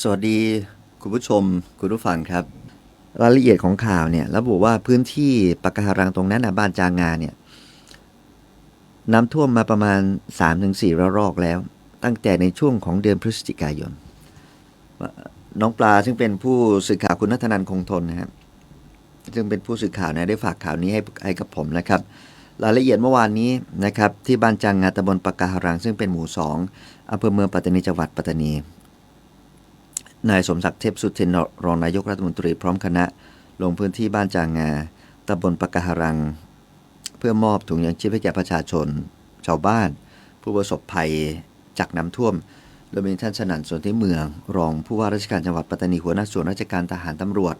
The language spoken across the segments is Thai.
สวัสดีคุณผู้ชม คุณผู้ฟังครับ รายละเอียดของข่าวเนี่ยระบุว่าพื้นที่ปะการังตรงนั้นนะบ้านจางงาเนี่ยน้ำท่วมมาประมาณ 3-4ระลอกแล้ว ตั้งแต่ในช่วงของเดือนพฤศจิกายน น้องปลาซึ่งเป็นผู้สื่อข่าวคุณนัทนันคงทนนะครับซึ่งเป็นผู้สื่อข่าวนะได้ฝากข่าวนี้ให้ให้กับผมนะครับ รายละเอียดเมื่อวานนี้นะครับที่บ้านจางงาตำบลปะการัง ซึ่งเป็นหมู่สองอำเภอเมืองปัตตานีจังหวัดปัตตานี นายสมศักดิ์เทพสุทินรองนายกรัฐมนตรีพร้อมคณะ ลงพื้นที่บ้านจางงาตำบลปะการัง เพื่อมอบถุงยางชีพให้แก่ประชาชน ชาวบ้าน ผู้ประสบภัยจากน้ำท่วม โดยมีท่านสนั่นสนที่เมือง รองผู้ว่าราชการจังหวัดปัตตานีหัวหน้าส่วนราชการทหารตำรวจ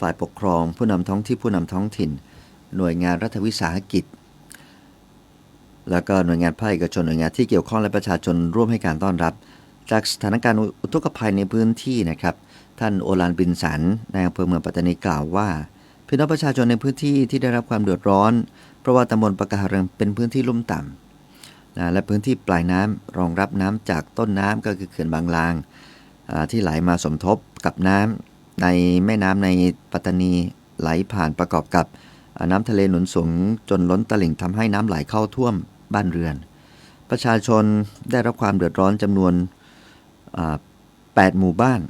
ฝ่ายปกครอง ผู้นำท้องที่ผู้นำท้องถิ่น หน่วยงานรัฐวิสาหกิจ แล้วก็หน่วยงานภาคเอกชนหน่วยงานที่เกี่ยวข้องและประชาชนร่วมให้การต้อนรับ จากสถานการณ์อุทกภัยในพื้นที่นะครับ ท่านโอลานบินสันในอำเภอเมืองปัตตานีกล่าวว่าพี่น้องประชาชนในพื้นที่ที่ได้รับความเดือดร้อน เพราะว่าตำบลปะการังเป็นพื้นที่ลุ่มต่ำนะและพื้นที่ปลายน้ำรองรับน้ำจากต้นน้ำก็คือเขื่อนบางลาง ที่ไหลมาสมทบกับน้ำในแม่น้ำในปัตตานีไหลผ่านประกอบกับน้ำทะเลหนุนสูงจนล้นตลิ่งทำให้น้ำไหลเข้าท่วมบ้านเรือน ประชาชนได้รับความเดือดร้อนจำนวน 8 หมู่บ้าน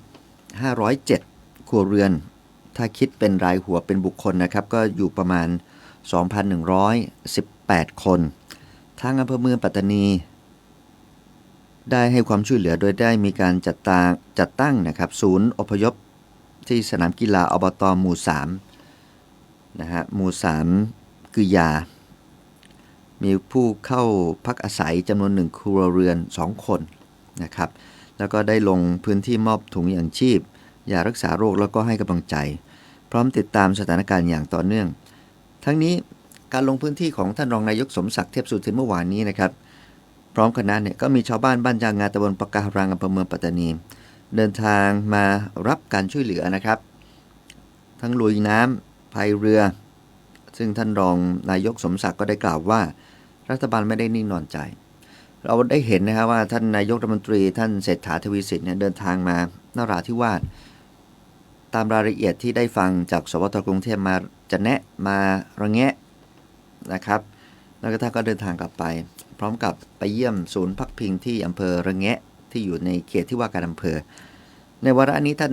507 ครัวเรือน ถ้าคิดเป็นรายหัวเป็นบุคคลนะครับ ก็อยู่ประมาณ 2,118 คน ทางอำเภอเมืองปัตตานี ได้ให้ความช่วยเหลือโดยได้มีการจัดตาจัดตั้งนะครับ ศูนย์อพยพที่สนามกีฬาอบตหมู่ 3 นะฮะ หมู่ 3 คือยา มีผู้เข้าพักอาศัยจำนวนหนึ่งครัวเรือน 2 คนนะครับ แล้วก็ได้ลงพื้นที่มอบถุงยางชีพยารักษาโรคแล้วก็ให้กำลังใจ พร้อมติดตามสถานการณ์อย่างต่อเนื่อง ทั้งนี้การลงพื้นที่ของท่านรองนายกสมศักดิ์เทพสุทินเมื่อวานนี้นะครับ พร้อมคณะเนี่ยก็มีชาวบ้านบ้านจางงาตำบลปะการังอำเภอเมืองปัตตานี เดินทางมารับการช่วยเหลือนะครับ ทั้งลุยน้ำพายเรือ ซึ่งท่านรองนายกสมศักดิ์ก็ได้กล่าวว่า รัฐบาลไม่ได้นิ่งนอนใจ เราได้เห็นนะครับว่าท่านนายกรัฐมนตรีท่านเศรษฐาทวีสินเนี่ยเดินทางมานราธิวาสตามรายละเอียดที่ได้ฟังจากสวทกรุงเทพมาจะแนะมาระแงะนะครับ แล้วก็ท่านก็เดินทางกลับไป พร้อมกับไปเยี่ยมศูนย์พักพิงที่อำเภอระแงะที่อยู่ในเขตที่ว่าการอำเภอ ในวาระนี้ท่าน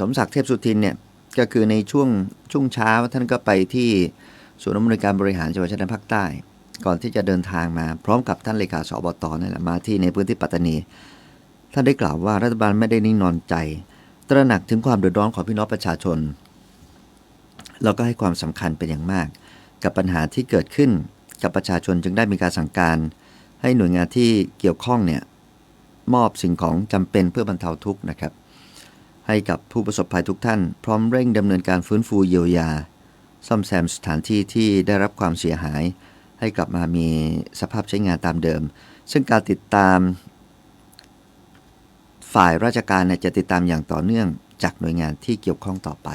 สมศักดิ์เทพสุทินเนี่ยก็คือในช่วงช่วงเช้าท่านก็ไปที่ศูนย์อำนวยการบริหารจังหวัดชายแดนภาคใต้ ก่อนที่จะเดินทางมาพร้อมกับท่านเลขาสอบตนี่แหละมาที่ในพื้นที่ปัตตานี ท่านได้กล่าวว่ารัฐบาลไม่ได้นิ่งนอนใจ ตระหนักถึงความเดือดร้อนของพี่น้องประชาชนแล้วก็ให้ความสำคัญเป็นอย่างมาก กับปัญหาที่เกิดขึ้นกับประชาชนจึงได้มีการสั่งการ ให้หน่วยงานที่เกี่ยวข้องเนี่ยมอบสิ่งของจำเป็นเพื่อบรรเทาทุกข์นะครับ ให้กับผู้ประสบภัยทุกท่าน พร้อมเร่งดำเนินการฟื้นฟูเยียวยา ซ่อมแซมสถานที่ที่ได้รับความเสียหาย ให้กลับมามีสภาพใช้งานตามเดิม ซึ่งการติดตาม ฝ่ายราชการจะติดตามอย่างต่อเนื่องจากหน่วยงานที่เกี่ยวข้องต่อไป